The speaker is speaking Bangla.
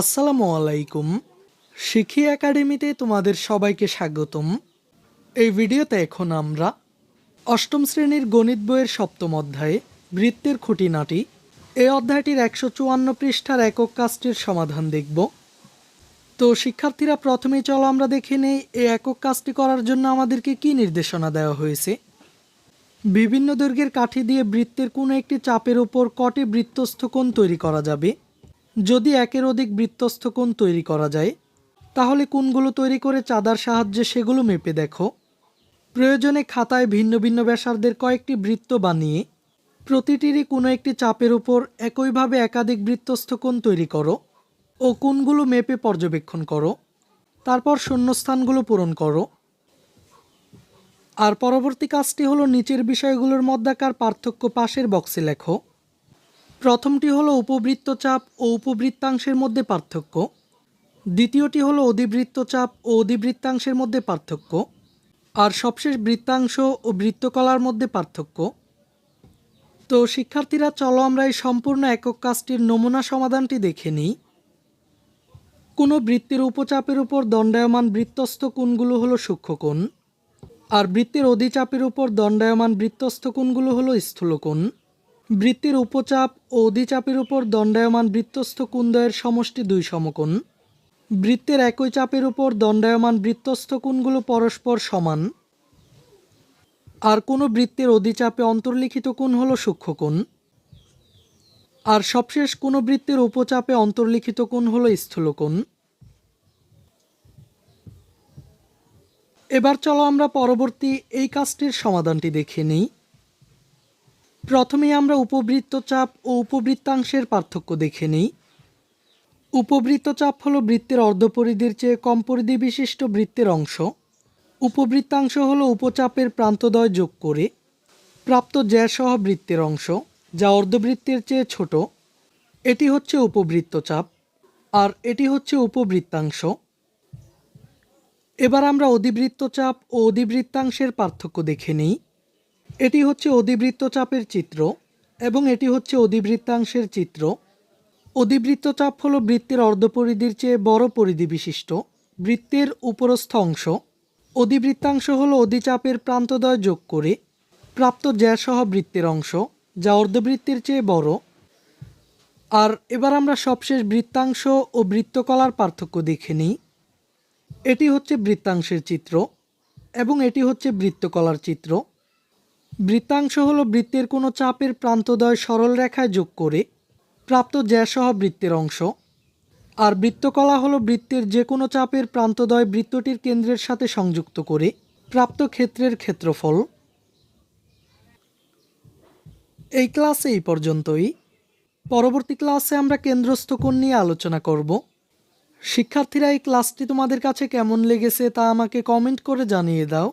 আসসালামু আলাইকুম। শিখি একাডেমিতে তোমাদের সবাইকে স্বাগতম। এই ভিডিওতে এখন আমরা অষ্টম শ্রেণির গণিত বইয়ের সপ্তম অধ্যায়ে বৃত্তের খুঁটিনাটি, এই অধ্যায়টির একশো চুয়ান্ন পৃষ্ঠার একক কাজটির সমাধান দেখব। তো শিক্ষার্থীরা প্রথমেই চলো আমরা দেখে নেই, এই একক কাজটি করার জন্য আমাদেরকে কি নির্দেশনা দেওয়া হয়েছে। বিভিন্ন দৈর্ঘ্যের কাঠি দিয়ে বৃত্তের কোনো একটি চাপের উপর কটি বৃত্তস্থ কোণ তৈরি করা যাবে? যদি একের অধিক বৃত্তস্থ কোণ তৈরি করা যায়, তাহলে কোনগুলো তৈরি করে চাঁদার সাহায্যে সেগুলো মেপে দেখো। প্রয়োজনে খাতায় ভিন্ন ভিন্ন ব্যাসার্ধের কয়েকটি বৃত্ত বানিয়ে প্রতিটিরই কোনো একটি চাপের উপর একইভাবে একাধিক বৃত্তস্থ কোণ তৈরি করো ও কোণগুলো মেপে পর্যবেক্ষণ করো। তারপর শূন্যস্থানগুলো পূরণ করো। আর পরবর্তী কাজটি হলো নিচের বিষয়গুলোর মধ্যাকার পার্থক্য পাশের বক্সে লেখো। প্রথমটি হলো উপবৃত্ত চাপ ও উপবৃত্তাংশের মধ্যে পার্থক্য। দ্বিতীয়টি হলো অধিবৃত্ত চাপ ও অধিবৃত্তাংশের মধ্যে পার্থক্য। আর সবশেষ বৃত্তাংশ ও বৃত্তকলার মধ্যে পার্থক্য। তো শিক্ষার্থীরা, চলো আমরা এই সম্পূর্ণ একক কাজটির নমুনা সমাধানটি দেখে নিই। কোনো বৃত্তের উপচাপের উপর দণ্ডায়মান বৃত্তস্থ কোণগুলো হলো সূক্ষ্মকোণ, আর বৃত্তের অধিচাপের উপর দণ্ডায়মান বৃত্তস্থ কোণগুলো হলো স্থূলকোণ। বৃত্তের উপচাপ ও অধিচাপের উপর দণ্ডায়মান বৃত্তস্থ কোণদ্বয়ের সমষ্টি দুই সমকোণ। বৃত্তের একই চাপের উপর দণ্ডায়মান বৃত্তস্থ কোণগুলো পরস্পর সমান। আর কোনো বৃত্তের অধিচাপে অন্তর্লিখিত কোণ হলো সূক্ষ্মকোণ। আর সবশেষ কোনো বৃত্তের উপচাপে অন্তর্লিখিত কোণ হল স্থূলকোণ। এবার চলো আমরা পরবর্তী এই কাজটির সমাধানটি দেখে নিই। প্রথমেই আমরা উপবৃত্ত চাপ ও উপবৃত্তাংশের পার্থক্য দেখে নিই। উপবৃত্ত চাপ হলো বৃত্তের অর্ধপরিধির চেয়ে কম পরিধি বিশিষ্ট বৃত্তের অংশ। উপবৃত্তাংশ হলো উপচাপের প্রান্তদ্বয় যোগ করে প্রাপ্ত জ্যাসহ বৃত্তের অংশ, যা অর্ধবৃত্তের চেয়ে ছোট। এটি হচ্ছে উপবৃত্ত চাপ আর এটি হচ্ছে উপবৃত্তাংশ। এবার আমরা অধিবৃত্ত চাপ ও অধিবৃত্তাংশের পার্থক্য দেখে নিই। এটি হচ্ছে অধিবৃত্ত চাপের চিত্র এবং এটি হচ্ছে অধিবৃত্তাংশের চিত্র। অধিবৃত্ত চাপ হলো বৃত্তের অর্ধপরিধির চেয়ে বড় পরিধি বিশিষ্ট, বৃত্তের উপরস্থ অংশ। অধিবৃত্তাংশ হলো অধিচাপের প্রান্তদ্বয় যোগ করে প্রাপ্ত জ্যাসহ বৃত্তের অংশ, যা অর্ধবৃত্তের চেয়ে বড়। আর এবার আমরা সবশেষ বৃত্তাংশ ও বৃত্তকলার পার্থক্য দেখে নিই। এটি হচ্ছে বৃত্তাংশের চিত্র এবং এটি হচ্ছে বৃত্তকলার চিত্র। বৃত্তাংশ হল বৃত্তের কোনো চাপের প্রান্তদ্বয় সরল রেখায় যোগ করে প্রাপ্ত জ্যাসহ বৃত্তের অংশ। আর বৃত্তকলা হলো বৃত্তের যে কোনো চাপের প্রান্তদ্বয় বৃত্তটির কেন্দ্রের সাথে সংযুক্ত করে প্রাপ্ত ক্ষেত্রের ক্ষেত্রফল। এই ক্লাসে এই পর্যন্তই। পরবর্তী ক্লাসে আমরা কেন্দ্রস্থ কোণ নিয়ে আলোচনা করব। শিক্ষার্থীরা, এই ক্লাসটি তোমাদের কাছে কেমন লেগেছে তা আমাকে কমেন্ট করে জানিয়ে দাও।